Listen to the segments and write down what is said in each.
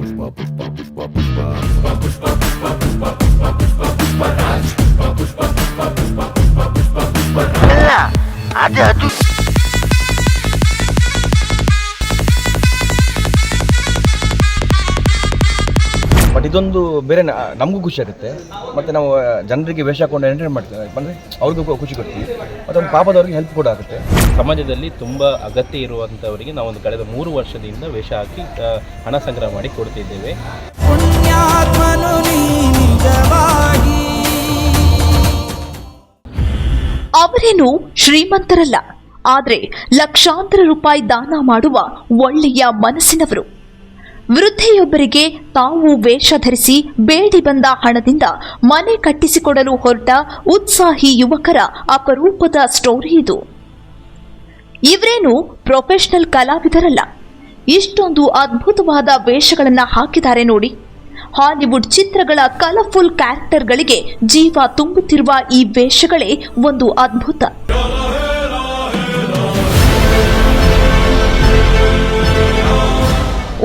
Pushpa, Pushpa, Pushpa, ಇದೊಂದು ಬೇರೆ ನ- ನಮಗೂ ಖುಷಿ ಆಗುತ್ತೆ. ಮತ್ತು ನಾವು ಜನರಿಗೆ ವೇಷ ಹಾಕೊಂಡು ಎಂಟರ್ಟೈನ್ ಮಾಡ್ತೀವಿ. ಅಂದರೆ ಅವ್ರಿಗೂ ಖುಷಿ ಕೊಡ್ತೀವಿ. ಮತ್ತು ಒಂದು ಪಾಪದವ್ರಿಗೆ ಹೆಲ್ಪ್ ಕೂಡ ಆಗುತ್ತೆ. ಸಮಾಜದಲ್ಲಿ ತುಂಬ ಅಗತ್ಯ ಇರುವಂಥವರಿಗೆ ನಾವು ಒಂದು ಕಳೆದ ಮೂರು ವರ್ಷದಿಂದ ವೇಷ ಹಾಕಿ ಹಣ ಸಂಗ್ರಹ ಮಾಡಿ ಕೊಡ್ತಿದ್ದೇವೆ. ಪುಣ್ಯಾತ್ಮನು ನೀ ನಿಜವಾಗಿ. ಅವರೇನು ಶ್ರೀಮಂತರಲ್ಲ ಆದರೆ ಲಕ್ಷಾಂತರ ರೂಪಾಯಿ ದಾನ ಮಾಡುವ ಒಳ್ಳೆಯ ಮನಸ್ಸಿನವರು. ವೃದ್ಧೆಯೊಬ್ಬರಿಗೆ ತಾವು ವೇಷ ಧರಿಸಿ ಬೇಡಿ ಬಂದ ಹಣದಿಂದ ಮನೆ ಕಟ್ಟಿಸಿಕೊಡಲು ಹೊರಟ ಉತ್ಸಾಹಿ ಯುವಕರ ಅಪರೂಪದ ಸ್ಟೋರಿ ಇದು. ಇವರೇನು ಪ್ರೊಫೆಷನಲ್ ಕಲಾವಿದರಲ್ಲ. ಇಷ್ಟೊಂದು ಅದ್ಭುತವಾದ ವೇಷಗಳನ್ನು ಹಾಕಿದ್ದಾರೆ ನೋಡಿ. ಹಾಲಿವುಡ್ ಚಿತ್ರಗಳ ಕಲರ್ಫುಲ್ ಕ್ಯಾರೆಕ್ಟರ್ಗಳಿಗೆ ಜೀವ ತುಂಬುತ್ತಿರುವ ಈ ವೇಷಗಳೇ ಒಂದು ಅದ್ಭುತ.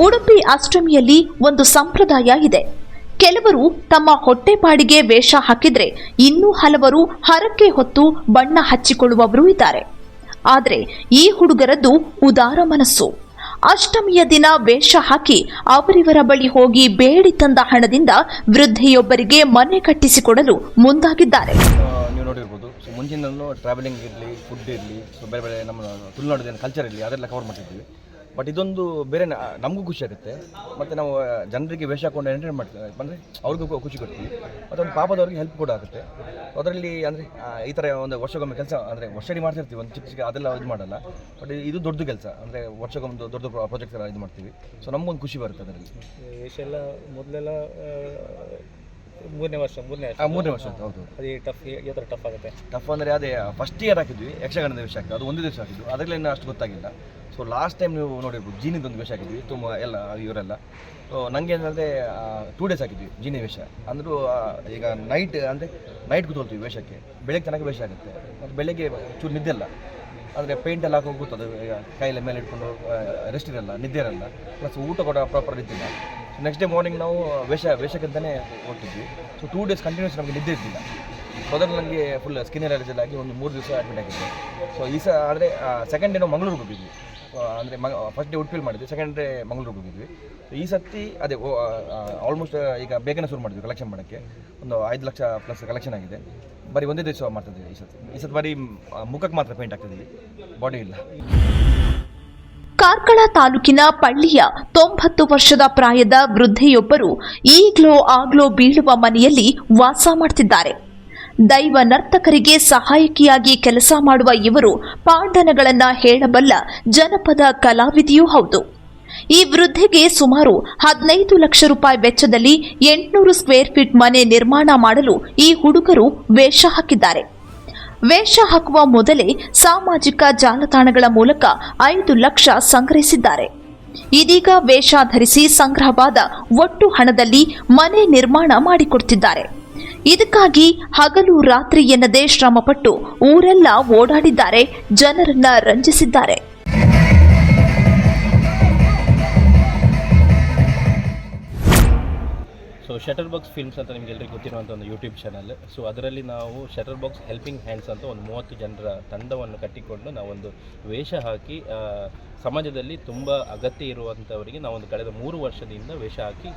ಉಡುಪಿ ಅಷ್ಟಮಿಯಲ್ಲಿ ಒಂದು ಸಂಪ್ರದಾಯ ಇದೆ. ಕೆಲವರು ತಮ್ಮ ಹೊಟ್ಟೆಪಾಡಿಗೆ ವೇಷ ಹಾಕಿದ್ರೆ ಇನ್ನೂ ಹಲವರು ಹರಕೆ ಹೊತ್ತು ಬಣ್ಣ ಹಚ್ಚಿಕೊಳ್ಳುವವರು ಇದ್ದಾರೆ. ಆದರೆ ಈ ಹುಡುಗರದ್ದು ಉದಾರ ಮನಸ್ಸು. ಅಷ್ಟಮಿಯ ದಿನ ವೇಷ ಹಾಕಿ ಅವರಿವರ ಬಳಿ ಹೋಗಿ ಬೇಡಿ ತಂದ ಹಣದಿಂದ ವೃದ್ಧೆಯೊಬ್ಬರಿಗೆ ಮನೆ ಕಟ್ಟಿಸಿಕೊಡಲು ಮುಂದಾಗಿದ್ದಾರೆ. ಮುಂಚಿನೂ ಟ್ರಾವೆಲಿಂಗ್ ಇರಲಿ ಫುಡ್ ಇರಲಿ ಬೇರೆ ಬೇರೆ ನಮ್ಮ ತುಳುನಾಡಿನ ಕಲ್ಚರ್ ಇರಲಿ, ಅದೆಲ್ಲ ಕವರ್ ಮಾಡ್ತಿದ್ವಿ. ಬಟ್ ಇದೊಂದು ಬೇರೆ ನಮಗೂ ಖುಷಿ ಆಗುತ್ತೆ. ಮತ್ತು ನಾವು ಜನರಿಗೆ ವೇಷ ಹಾಕೊಂಡು ಎಂಟರ್ಟೈನ್ ಮಾಡ್ತೀವಿ. ಅಂದರೆ ಅವ್ರಿಗೂ ಖುಷಿ ಕೊಡ್ತೀವಿ. ಮತ್ತು ಒಂದು ಪಾಪದವ್ರಿಗೆ ಹೆಲ್ಪ್ ಕೂಡ ಆಗುತ್ತೆ. ಅದರಲ್ಲಿ ಅಂದರೆ ಈ ಥರ ಒಂದು ವರ್ಷಕ್ಕೊಮ್ಮೆ ಕೆಲಸ ಅಂದರೆ ವರ್ಷಡಿ ಮಾಡ್ತಿರ್ತೀವಿ. ಒಂದು ಚಿಕ್ಕ ಚಿಕ್ಕ ಅದೆಲ್ಲ ಇದು ಮಾಡಲ್ಲ. ಬಟ್ ಇದು ದೊಡ್ಡ ಕೆಲಸ. ಅಂದರೆ ವರ್ಷಕ್ಕೊಂದು ದೊಡ್ಡ ಪ್ರಾಜೆಕ್ಟ್ ಎಲ್ಲ ಇದು ಮಾಡ್ತೀವಿ. ಸೊ ನಮಗೊಂದು ಖುಷಿ ಬರುತ್ತೆ ಅದರಲ್ಲಿ. ಎಲ್ಲ ಮೊದಲೆಲ್ಲ ಮೂರನೇ ವರ್ಷ ಮೂರನೇ ವರ್ಷ. ಮೂರನೇ ವರ್ಷ ಅಂತ ಹೌದು ಅದೇ ಟಫ್ ಯಾವ ಥರ ಟಫ್ ಆಗುತ್ತೆ. ಟಫ್ ಅಂದರೆ ಅದೇ ಫಸ್ಟ್ ಇಯರ್ ಹಾಕಿದ್ವಿ ಯಕ್ಷಗಾನದ ವೇಷ ಹಾಕಿದ್ವಿ ಅದು ಒಂದೇ ದಿವಸ ಹಾಕಿದ್ವಿ ಅದರಲ್ಲಿ ಇನ್ನೂ ಅಷ್ಟು ಗೊತ್ತಾಗಿಲ್ಲ. ಸೊ ಲಾಸ್ಟ್ ಟೈಮ್ ನೀವು ನೋಡಿರ್ಬೋದು ಜೀನಿದೊಂದು ವೇಷ ಹಾಕಿದ್ವಿ ತುಂಬ ಎಲ್ಲ ಇವರೆಲ್ಲ. ಸೊ ನನಗೆ ಏನಂದರೆ ಟೂ ಡೇಸ್ ಹಾಕಿದ್ವಿ ಜೀನಿ ವೇಷ. ಅಂದರೂ ಈಗ ನೈಟ್ ಅಂದರೆ ನೈಟ್ ಕೂತ್ಕೊಳ್ತೀವಿ ವೇಷಕ್ಕೆ. ಬೆಳಗ್ಗೆ ತನಕ ವೇಷ ಆಗುತ್ತೆ. ಮತ್ತು ಬೆಳಗ್ಗೆ ಚೂರು ನಿದ್ದೆ ಇಲ್ಲ. ಅಂದರೆ ಪೇಂಟ್ ಎಲ್ಲ ಹಾಕೊಂಡು ಕೂತದು ಈಗ ಮೇಲೆ ಇಟ್ಕೊಂಡು ರೆಸ್ಟ್ ಇರಲ್ಲ ನಿದ್ದೆ ಇರಲ್ಲ. ಪ್ಲಸ್ ಊಟ ಕೂಡ ಪ್ರಾಪರ್ ಇದ್ದಿಲ್ಲ. ನೆಕ್ಸ್ಟ್ ಡೇ ಮಾರ್ನಿಂಗ್ ನಾವು ವೇಷ ವೇಷಕ್ಕಂತಲೇ ಹೋಗ್ತಿದ್ವಿ. ಸೊ ಟೂ ಡೇಸ್ ಕಂಟಿನ್ಯೂಸ್ ನಮಗೆ ನಿದ್ದೆ ಸೊ ಅದ್ರಲ್ಲಿ ನನಗೆ ಫುಲ್ ಸ್ಕಿನ್ ಅಲರ್ಜಿ ಆಗಿ ಒಂದು ಮೂರು ದಿವಸ ಅಡ್ಮಿಟ್ ಆಗಿದ್ದೆ. ಸೊ ಈ ಸಹ ಆದರೆ ಸೆಕೆಂಡ್ ಡೇ ನಾವು ಮಂಗಳೂರಿಗೆ ಹೋಗಿದ್ವಿ. ಅಂದರೆ ಮ ಫಸ್ಟ್ ಡೇ ಉಡ್ಪಿಲ್ ಮಾಡಿದ್ವಿ ಸೆಕೆಂಡ್ ಡೇ ಮಂಗಳೂರಿಗೆ ಹೋಗಿದ್ವಿ. ಈ ಸತಿ ಅದೇ ಆಲ್ಮೋಸ್ಟ್ ಈಗ ಬೇಗನೆ ಶುರು ಮಾಡಿದ್ವಿ ಕಲೆಕ್ಷನ್ ಮಾಡೋಕ್ಕೆ. ಒಂದು ಐದು ಲಕ್ಷ ಪ್ಲಸ್ ಕಲೆಕ್ಷನ್ ಆಗಿದೆ. ಬರೀ ಒಂದೇ ದಿವಸ ಮಾಡ್ತಿದ್ವಿ ಈ ಸತಿ ಈ ಸತಿ ಬರೀ ಮುಖಕ್ಕೆ ಮಾತ್ರ ಪೇಂಟ್ ಆಗ್ತಿದ್ವಿ ಬಾಡಿ ಇಲ್ಲ. ಕಾರ್ಕಳ ತಾಲೂಕಿನ ಪಳ್ಳಿಯ ತೊಂಬತ್ತು ವರ್ಷದ ಪ್ರಾಯದ ವೃದ್ಧೆಯೊಬ್ಬರು ಈಗ್ಲೋ ಆಗ್ಲೋ ಬೀಳುವ ಮನೆಯಲ್ಲಿ ವಾಸ ಮಾಡ್ತಿದ್ದಾರೆ. ದೈವ ನರ್ತಕರಿಗೆ ಸಹಾಯಕಿಯಾಗಿ ಕೆಲಸ ಮಾಡುವ ಇವರು ಪಾಂಡನಗಳನ್ನ ಹೇಳಬಲ್ಲ ಜನಪದ ಕಲಾವಿದೆಯೂ ಹೌದು. ಈ ವೃದ್ಧೆಗೆ ಸುಮಾರು ಹದಿನೈದು ಲಕ್ಷ ರೂಪಾಯಿ ವೆಚ್ಚದಲ್ಲಿ ಎಂಟುನೂರು ಸ್ಕ್ವೇರ್ ಫೀಟ್ ಮನೆ ನಿರ್ಮಾಣ ಮಾಡಲು ಈ ಹುಡುಗರು ವೇಷ ಹಾಕಿದ್ದಾರೆ. ವೇಷ ಹಾಕುವ ಮೊದಲೇ ಸಾಮಾಜಿಕ ಜಾಲತಾಣಗಳ ಮೂಲಕ ಐದು ಲಕ್ಷ ಸಂಗ್ರಹಿಸಿದ್ದಾರೆ. ಇದೀಗ ವೇಷ ಧರಿಸಿ ಸಂಗ್ರಹವಾದ ಒಟ್ಟು ಹಣದಲ್ಲಿ ಮನೆ ನಿರ್ಮಾಣ ಮಾಡಿಕೊಡ್ತಿದ್ದಾರೆ. ಇದಕ್ಕಾಗಿ ಹಗಲು ರಾತ್ರಿ ಎನ್ನದೇ ಶ್ರಮಪಟ್ಟು ಊರೆಲ್ಲ ಓಡಾಡಿದ್ದಾರೆ, ಜನರನ್ನ ರಂಜಿಸಿದ್ದಾರೆ. ಶಟರ್ ಬಾಕ್ಸ್ ಫಿಲ್ಮ್ಸ್ ಅಂತ ನಿಮ್ಗೆ ಎಲ್ಲರಿಗೂ ಗೊತ್ತಿರುವಂಥ ಒಂದು ಯೂಟ್ಯೂಬ್ ಚಾನಲ್ ಸೊ ಅದರಲ್ಲಿ ನಾವು ಶಟರ್ ಬಾಕ್ಸ್ ಹೆಲ್ಪಿಂಗ್ ಹ್ಯಾಂಡ್ಸ್ ಅಂತ ಒಂದು ಮೂವತ್ತು ಜನರ ತಂಡವನ್ನು ಕಟ್ಟಿಕೊಂಡು ನಾವೊಂದು ವೇಷ ಹಾಕಿ ಸಮಾಜದಲ್ಲಿ ತುಂಬ ಅಗತ್ಯ ಇರುವಂಥವರಿಗೆ ನಾವೊಂದು ಕಳೆದ ಮೂರು ವರ್ಷದಿಂದ ವೇಷ ಹಾಕಿ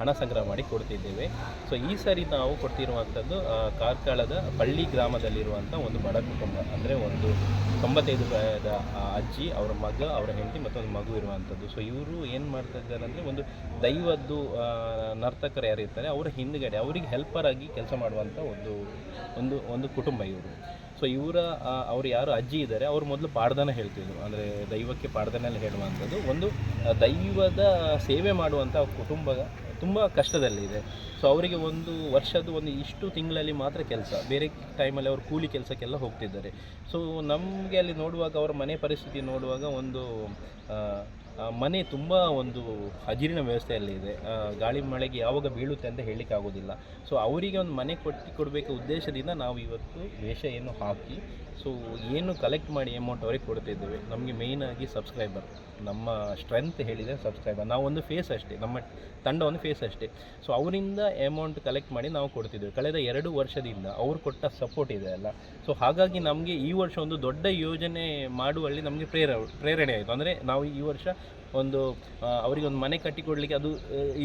ಹಣ ಸಂಗ್ರಹ ಮಾಡಿ ಕೊಡ್ತಿದ್ದೇವೆ. ಸೊ ಈ ಸಾರಿ ನಾವು ಕೊಡ್ತಿರುವಂಥದ್ದು ಕಾರ್ಕಳದ ಪಳ್ಳಿ ಗ್ರಾಮದಲ್ಲಿರುವಂಥ ಒಂದು ಬಡ ಕುಟುಂಬ. ಅಂದರೆ ಒಂದು ತೊಂಬತ್ತೈದು ಪ್ರಾಯದ ಅಜ್ಜಿ, ಅವರ ಮಗ, ಅವರ ಹೆಂಡತಿ ಮತ್ತೊಂದು ಮಗು ಇರುವಂಥದ್ದು ಸೊ ಇವರು ಏನು ಮಾಡ್ತಾ ಇದ್ದಾರೆ ಅಂದರೆ ಒಂದು ದೈವದ್ದು ನರ್ತಕರು ಯಾರು ಇರ್ತಾರೆ, ಅವರ ಹಿಂದ್ಗಡೆ ಅವರಿಗೆ ಹೆಲ್ಪರ್ ಆಗಿ ಕೆಲಸ ಮಾಡುವಂಥ ಒಂದು ಒಂದು ಒಂದು ಕುಟುಂಬ ಇವರು. ಸೊ ಇವರ ಅವ್ರು ಯಾರು ಅಜ್ಜಿ ಇದ್ದಾರೆ ಅವ್ರು ಮೊದಲು ಪಾಡ್ದನ ಹೇಳ್ತಿದ್ರು. ಅಂದರೆ ದೈವಕ್ಕೆ ಪಾಡ್ದನಲ್ಲಿ ಹೇಳುವಂಥದ್ದು. ಒಂದು ದೈವದ ಸೇವೆ ಮಾಡುವಂಥ ಕುಟುಂಬ ತುಂಬ ಕಷ್ಟದಲ್ಲಿದೆ. ಸೊ ಅವರಿಗೆ ಒಂದು ವರ್ಷದ ಒಂದು ಇಷ್ಟು ತಿಂಗಳಲ್ಲಿ ಮಾತ್ರ ಕೆಲಸ. ಬೇರೆ ಟೈಮಲ್ಲಿ ಅವರು ಕೂಲಿ ಕೆಲಸಕ್ಕೆಲ್ಲ ಹೋಗ್ತಿದ್ದಾರೆ. ಸೊ ನಮಗೆ ಅಲ್ಲಿ ನೋಡುವಾಗ, ಅವರ ಮನೆ ಪರಿಸ್ಥಿತಿ ನೋಡುವಾಗ ಒಂದು ಮನೆ ತುಂಬ ಒಂದು ಹಜಿರಿನ ವ್ಯವಸ್ಥೆಯಲ್ಲಿ ಇದೆ. ಗಾಳಿ ಮಳೆಗೆ ಯಾವಾಗ ಬೀಳುತ್ತೆ ಅಂತ ಹೇಳಲಿಕ್ಕೆ ಆಗೋದಿಲ್ಲ. ಸೊ ಅವರಿಗೆ ಒಂದು ಮನೆ ಕೊಟ್ಟು ಕೊಡಬೇಕು ಉದ್ದೇಶದಿಂದ ನಾವು ಇವತ್ತು ವೇಷ ಏನು ಹಾಕಿ ಸೊ ಏನು ಕಲೆಕ್ಟ್ ಮಾಡಿ ಅಮೌಂಟ್ ಅವ್ರಿಗೆ ಕೊಡ್ತಿದ್ದೇವೆ ನಮಗೆ ಮೇಯ್ನಾಗಿ ಸಬ್ಸ್ಕ್ರೈಬರ್ ನಮ್ಮ ಸ್ಟ್ರೆಂತ್ ಹೇಳಿದರೆ ಸಬ್ಸ್ಕ್ರೈಬರ್ ನಾವು ಒಂದು ಫೇಸ್ ಅಷ್ಟೇ, ನಮ್ಮ ತಂಡ ಒಂದು ಫೇಸ್ ಅಷ್ಟೇ. ಸೊ ಅವರಿಂದ ಅಮೌಂಟ್ ಕಲೆಕ್ಟ್ ಮಾಡಿ ನಾವು ಕೊಡ್ತಿದ್ದೇವೆ ಕಳೆದ ಎರಡು ವರ್ಷದಿಂದ ಅವ್ರು ಕೊಟ್ಟ ಸಪೋರ್ಟ್ ಇದೆ ಅಲ್ಲ. ಸೊ ಹಾಗಾಗಿ ನಮಗೆ ಈ ವರ್ಷ ಒಂದು ದೊಡ್ಡ ಯೋಜನೆ ಮಾಡುವಲ್ಲಿ ನಮಗೆ ಪ್ರೇರ, ಪ್ರೇರಣೆ ಆಯಿತು. ಅಂದರೆ, ನಾವು ಈ ವರ್ಷ ಒಂದು ಅವರಿಗೆ ಒಂದು ಮನೆ ಕಟ್ಟಿಕೊಡ್ಲಿಕ್ಕೆ ಅದು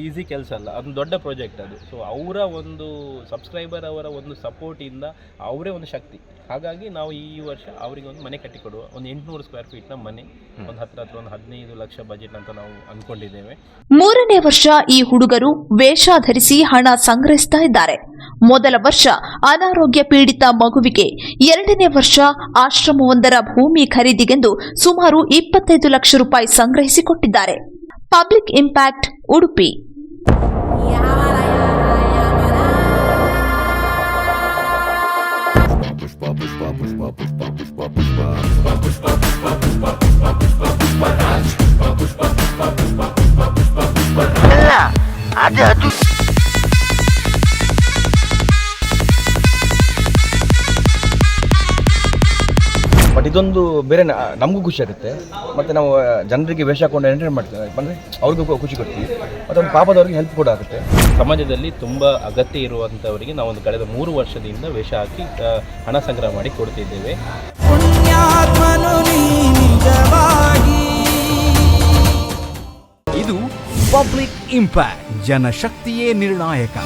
ಈಸಿ ಕೆಲಸ ಅಲ್ಲ. ಅದು ದೊಡ್ಡ ಪ್ರಾಜೆಕ್ಟ್ ಅದು. ಸೊ ಅವರ ಒಂದು ಸಬ್ಸ್ಕ್ರೈಬರ್ ಅವರ ಒಂದು ಸಪೋರ್ಟಿಂದ ಅವರೇ ಒಂದು ಶಕ್ತಿ. ಹಾಗಾಗಿ ನಾವು ಈ ವರ್ಷ ಅವರಿಗೆ ಒಂದು ಮನೆ ಕಟ್ಟಿಕೊಡುವ ಒಂದು ಎಂಟುನೂರು ಸ್ಕ್ವೇರ್ ಫೀಟ್ನ ಮನೆ. ಒಂದು ಹತ್ರ ಹತ್ರ ಒಂದು ಹದಿನೈದು ಲಕ್ಷ ಬಜೆಟ್ ಅಂತ ನಾವು ಅಂದ್ಕೊಂಡಿದ್ದೇವೆ ಮೂರನೇ ವರ್ಷ ಈ ಹುಡುಗರು ವೇಷ ಧರಿಸಿ ಹಣ ಸಂಗ್ರಹಿಸ್ತಾ ಇದ್ದಾರೆ. ಮೊದಲ ವರ್ಷ ಅನಾರೋಗ್ಯ ಪೀಡಿತ ಮಗುವಿಗೆ ಎರಡನೇ ವರ್ಷ ಆಶ್ರಮವೊಂದರ ಭೂಮಿ ಖರೀದಿಗೆಂದು ಸುಮಾರು ಇಪ್ಪತ್ತೈದು ಲಕ್ಷ ರೂಪಾಯಿ ಸಂಗ್ರಹಿಸಿಕೊಟ್ಟಿದ್ದಾರೆ. Public impact, Udupi. ಅದು ಅದು ಬಟ್ ಇದೊಂದು ಬೇರೆ ನಮಗೂ ಖುಷಿ ಆಗುತ್ತೆ. ಮತ್ತು ನಾವು ಜನರಿಗೆ ವೇಷ ಹಾಕೊಂಡು ಎಂಟರ್ಟೈನ್ ಮಾಡ್ತೇವೆ. ಅಂದರೆ ಅವ್ರಿಗೂ ಖುಷಿ ಕೊಡ್ತೀವಿ. ಮತ್ತು ಒಂದು ಪಾಪದವ್ರಿಗೆ ಹೆಲ್ಪ್ ಕೂಡ ಆಗುತ್ತೆ. ಸಮಾಜದಲ್ಲಿ ತುಂಬ ಅಗತ್ಯ ಇರುವಂಥವರಿಗೆ ಒಂದು ಕಳೆದ ಮೂರು ವರ್ಷದಿಂದ ವೇಷ ಹಾಕಿ ಹಣ ಸಂಗ್ರಹ ಮಾಡಿ ಕೊಡ್ತಿದ್ದೇವೆ. ಪುಣ್ಯಾತ್ಮನು ನೀ ನಿಜವಾಗಿ. ಇದು ಪಬ್ಲಿಕ್ ಇಂಪ್ಯಾಕ್ಟ್ ಜನಶಕ್ತಿಯೇ ನಿರ್ಣಾಯಕ.